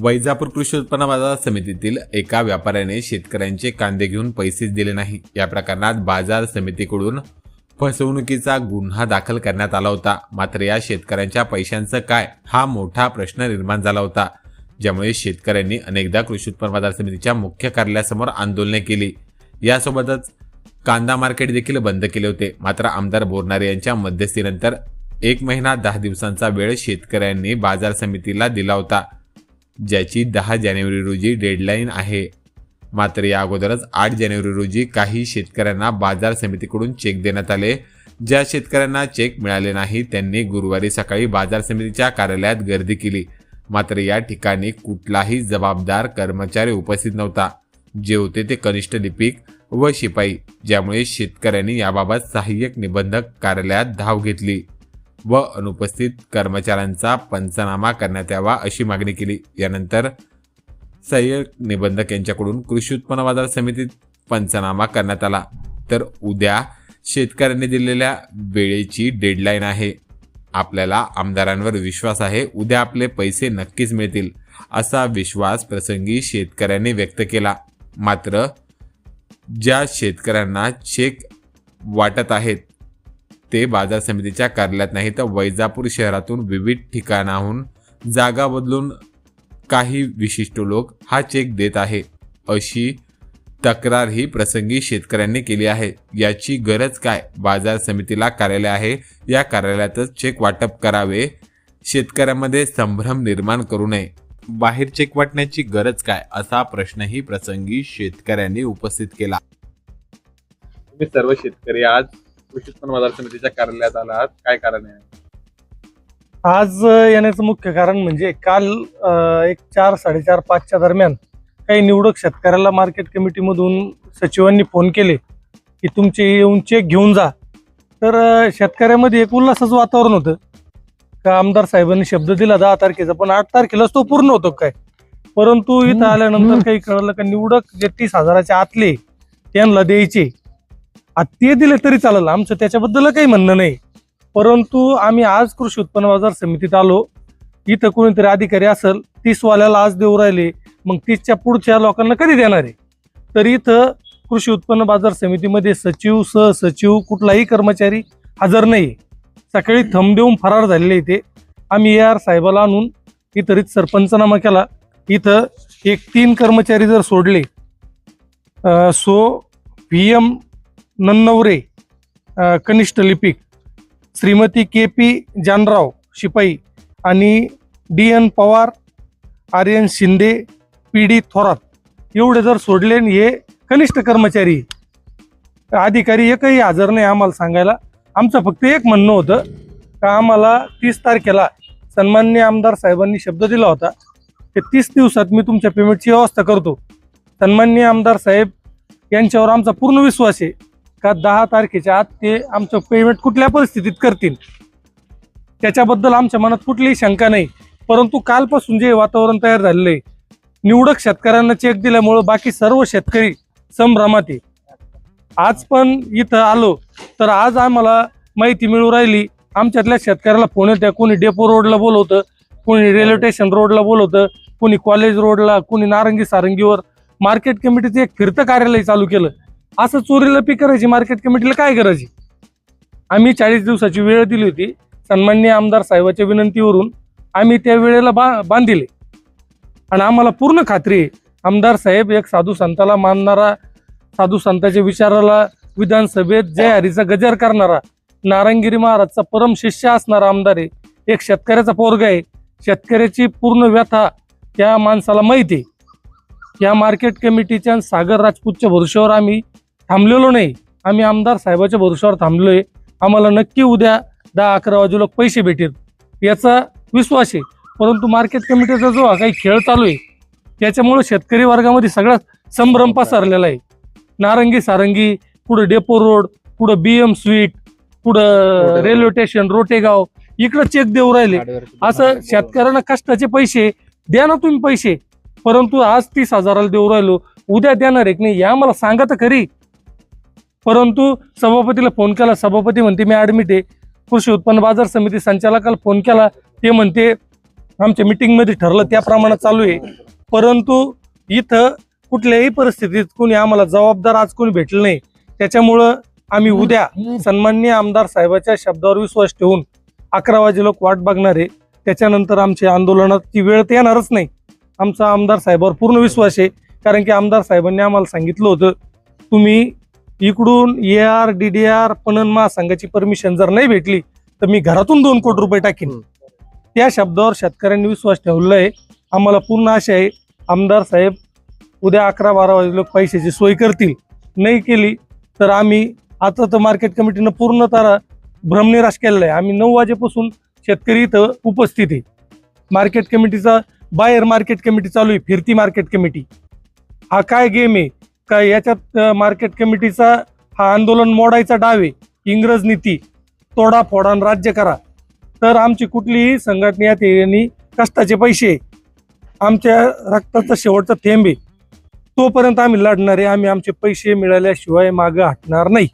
वैजापूर कृषी उत्पन्न बाजार समितीतील एका व्यापाऱ्याने शेतकऱ्यांचे कांदे घेऊन पैसेच दिले नाही. या प्रकरणात बाजार समितीकडून फसवणुकीचा गुन्हा दाखल करण्यात आला होता. मात्र या शेतकऱ्यांच्या पैशांचं काय? हा मोठा प्रश्न निर्माण झाला होता. ज्यामुळे शेतकऱ्यांनी अनेकदा कृषी उत्पन्न बाजार समितीच्या मुख्य कार्यालयासमोर आंदोलने केली. यासोबतच कांदा मार्केट देखील बंद केले होते. मात्र आमदार बोरणारे यांच्या मध्यस्थीनंतर एक महिना दहा दिवसांचा वेळ शेतकऱ्यांनी बाजार समितीला दिला होता. ज्याची दहा जानेवारी रोजी डेडलाईन आहे. मात्र या अगोदरच आठ जानेवारी रोजी काही शेतकऱ्यांना बाजार समितीकडून चेक देण्यात आले. ज्या शेतकऱ्यांना चेक मिळाले नाही त्यांनी गुरुवारी सकाळी बाजार समितीच्या कार्यालयात गर्दी केली. मात्र या ठिकाणी कुठलाही जबाबदार कर्मचारी उपस्थित नव्हता. जे होते ते कनिष्ठ लिपिक व शिपाई ज्यामुळे शेतकऱ्यांनी याबाबत सहाय्यक निबंधक कार्यालयात धाव घेतली. व अनुपस्थित कर्मचाऱ्यांचा पंचनामा करण्यात यावा अशी मागणी केली. यानंतर सहाय्यक निबंधक यांच्याकडून कृषी उत्पन्न बाजार समितीत पंचनामा करण्यात आला. तर उद्या शेतकऱ्यांनी दिलेल्या वेळेची डेडलाईन आहे. आपल्याला आमदारांवर विश्वास आहे. उद्या आपले पैसे नक्कीच मिळतील असा विश्वास प्रसंगी शेतकऱ्यांनी व्यक्त केला. मात्र ज्या शेतकऱ्यांना चेक वाटत आहेत ते बाजार समितीच्या कार्यालयात नाही तर वैजापूर शहरातून विविध ठिकाणाहून जागा बदलून काही विशिष्ट लोक हा चेक देत आहे. अशी तक्रार ही प्रसंगी शेतकऱ्यांनी केली आहे. याची गरज काय? बाजार समितीला कार्यालय आहे. या कार्यालयातच चेक वाटप करावे. शेतकऱ्यांमध्ये संभ्रम निर्माण करू नये. बाहेर चेक वाटण्याची गरज काय? असा प्रश्नही प्रसंगी शेतकऱ्यांनी उपस्थित केला. तुम्ही सर्व शेतकरी आज कृषी उत्पन्न बाजार समितीच्या कार्यालयात आलात काय कारण आहे? आज येण्याचं मुख्य कारण म्हणजे काल अ, एक चार साडेचार पाचच्या दरम्यान काही निवडक शेतकऱ्याला मार्केट कमिटीमधून सचिवांनी फोन केले की तुमचे येऊन चेक घेऊन जा. तर अ, शेतकऱ्यामध्ये एक उल्हासाचं वातावरण होतं. का आमदार साहेबांनी शब्द दिला दहा तारखेचा पण आठ तारखेलाच तो पूर्ण होतो काय? परंतु इथं आल्यानंतर काही कळलं का निवडक जे तीस हजाराच्या आतले त्यांना द्यायचे. ते दिले तरी चालेल. आमचं त्याच्याबद्दल काही म्हणणं नाही. परंतु आम्ही आज कृषी उत्पन्न बाजार समितीत आलो. इथं कोणीतरी अधिकारी असेल तीसवाल्याला आज देऊ राहिले मग तीसच्या पुढच्या लोकांना कधी देणार आहे? तर इथं कृषी उत्पन्न बाजार समितीमध्ये सचिव सहसचिव कुठलाही कर्मचारी हजर नाही. सकाळी थंब देऊन फरार झालेले इथे. आम्ही ए आर साहेबाला आणून इथं सरपंचनामा केला. इथं एक तीन कर्मचारी जर सोडले सो व्ही एम नन्नवरे कनिष्ठ लिपिक श्रीमती के पी जानराव शिपाई आणि D N Pawar Aryan Shinde P D Thorat. एवढे जर सोडले आणि हे कनिष्ठ कर्मचारी अधिकारी एकही हजर नाही आम्हाला सांगायला. आमचं फक्त एक म्हणणं होतं का आम्हाला तीस तारखेला सन्माननीय आमदार साहेबांनी शब्द दिला होता. की तीस दिवसात मी तुमच्या पेमेंटची व्यवस्था करतो. सन्मान्य आमदार साहेब यांच्यावर आमचा पूर्ण विश्वास आहे. का दहा तारखेच्या आत ते आमचं पेमेंट कुठल्या परिस्थितीत करतील? त्याच्याबद्दल आमच्या मनात कुठलीही शंका नाही. परंतु कालपासून जे वातावरण तयार झालेलं आहे निवडक शेतकऱ्यांना चेक दिल्यामुळं बाकी सर्व शेतकरी संभ्रमात आहे. आज पण इथं आलो तर आज आम्हाला माहिती मिळू राहिली आमच्यातल्या शेतकऱ्याला फोन येत्या कोणी डेपो रोडला बोलवतं कोणी रेल्वे स्टेशन रोडला बोलवतं कोणी कॉलेज रोडला कोणी नारंगी सारंगीवर. मार्केट कमिटीचं एक फिरतं कार्यालय चालू केलं. असं चोरीला पीक करायची मार्केट कमिटीला काय करायची? आम्ही चाळीस दिवसाची वेळ दिली होती. सन्माननीय आमदार साहेबाच्या विनंतीवरून आम्ही त्या वेळेला बा बांधिले. आणि आम्हाला पूर्ण खात्री आहे. आमदार साहेब एक साधू संताला मानणारा साधू संताच्या विचाराला विधानसभेत जय हरीचा गजर करणारा नारायणगिरी महाराजचा परम शिष्य असणारा आमदार आहे. एक शेतकऱ्याचा पोरगा आहे. शेतकऱ्याची पूर्ण व्यथा त्या माणसाला माहिती आहे. या मार्केट कमिटीच्या सागर राजपूतच्या भरोश्यावर आम्ही थांबलेलो नाही. आम्ही आमदार साहेबाच्या भरोश्यावर थांबलोय. आम्हाला नक्की उद्या दहा अकरा वाजे लोक पैसे भेटेल. याचा विश्वास आहे. परंतु मार्केट कमिटीचा जो हा काही खेळ चालू आहे त्याच्यामुळे शेतकरी वर्गामध्ये सगळा संभ्रम पसरलेला आहे. नारंगी सारंगी पुढं डेपो रोड पुढं बी एम स्वीट पुढं रेल्वे स्टेशन रोटेगाव इकडं चेक देऊ राहिले. असं शेतकऱ्यांना कष्टाचे पैसे द्या ना तुम्ही पैसे. परंतु आज तीस हजाराला देऊ राहिलो. उद्या देणार आहे की नाही. या मला सांगा तर खरी. परंतु सभापतीला फोन केला. सभापती म्हणते मी ऍडमिट आहे. कृषी उत्पन्न बाजार समिती संचालकाला फोन केला. ते म्हणते आमच्या मिटिंगमध्ये ठरलं त्याप्रमाणे चालू आहे. परंतु इथं कुठल्याही परिस्थितीत कोणी आम्हाला जबाबदार आज कोणी भेटलं नाही. त्याच्यामुळं आम्ही उद्या सन्माननीय आमदार साहेबाच्या शब्दावर विश्वास ठेवून अकरा वाजे लोक वाट बघणार आहे. त्याच्यानंतर आमच्या आंदोलनात ती वेळ तर येणारच नाही. आमचा आमदार साहेबावर पूर्ण विश्वास आहे. कारण की आमदार साहेबांनी आम्हाला सांगितलं होतं तुम्ही इकडून A R D D R पणन महासंघाची परमिशन जर नाही भेटली तर मी घरातून दोन कोटी रुपये टाकीन. त्या शब्दावर शेतकऱ्यांनी विश्वास ठेवलेला आहे. आम्हाला पूर्ण आशा आहे आमदार साहेब उद्या अकरा बारा वाजे लोक पैशाची सोय करतील. नाही केली तर आम्ही आता तर मार्केट कमिटीनं पूर्ण तारा भ्रमनिराश केलेला आहे. आम्ही नऊ वाजेपासून शेतकरी इथं उपस्थित आहे. मार्केट कमिटीचा बाहेर मार्केट कमिटी चालू आहे फिरती मार्केट कमिटी हा काय गेम आहे? का याच्यात मार्केट कमिटीचा हा आंदोलन मोडायचा डाव आहे. इंग्रज नीती तोडा फोडा आणि राज्य करा. तर आमची कुठलीही संघटनेत यांनी कष्टाचे पैसे आमच्या रक्ताचा शेवटचा थेंब आहे. तोपर्यंत आम्ही लढणार आहे. आम्ही आमचे पैसे मिळाल्याशिवाय मागं हटणार नाही.